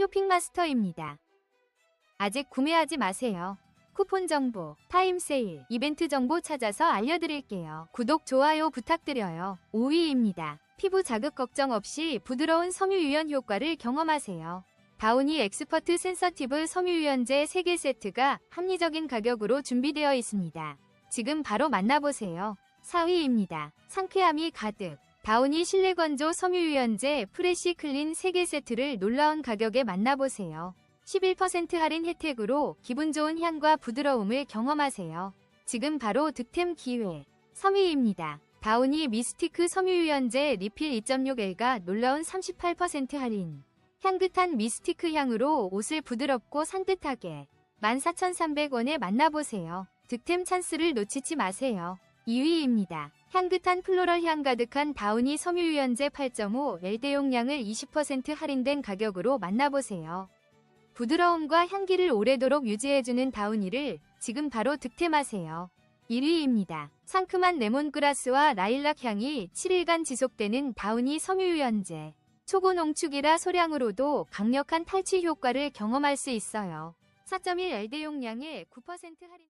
쇼핑마스터입니다. 아직 구매하지 마세요. 쿠폰 정보, 타임 세일, 이벤트 정보 찾아서 알려드릴게요. 구독, 좋아요 부탁드려요. 5위입니다. 피부 자극 걱정 없이 부드러운 섬유 유연 효과를 경험하세요. 다우니 엑스퍼트 센서티브 섬유 유연제 3개 세트가 합리적인 가격으로 준비되어 있습니다. 지금 바로 만나보세요. 4위입니다. 상쾌함이 가득. 다우니 실내 건조 섬유유연제 프레시 클린 3개 세트를 놀라운 가격에 만나보세요. 11% 할인 혜택으로 기분 좋은 향과 부드러움을 경험하세요. 지금 바로 득템 기회. 3위입니다. 다우니 미스티크 섬유유연제 리필 2.6L가 놀라운 38% 할인. 향긋한 미스티크 향으로 옷을 부드럽고 산뜻하게 14,300원에 만나보세요. 득템 찬스를 놓치지 마세요. 2위입니다. 향긋한 플로럴 향 가득한 다우니 섬유유연제 8.5 L대 용량을 20% 할인된 가격으로 만나보세요. 부드러움과 향기를 오래도록 유지해주는 다우니를 지금 바로 득템하세요. 1위입니다. 상큼한 레몬그라스와 라일락 향이 7일간 지속되는 다우니 섬유유연제. 초고 농축이라 소량으로도 강력한 탈취 효과를 경험할 수 있어요. 4.1 L대 용량에 9% 할인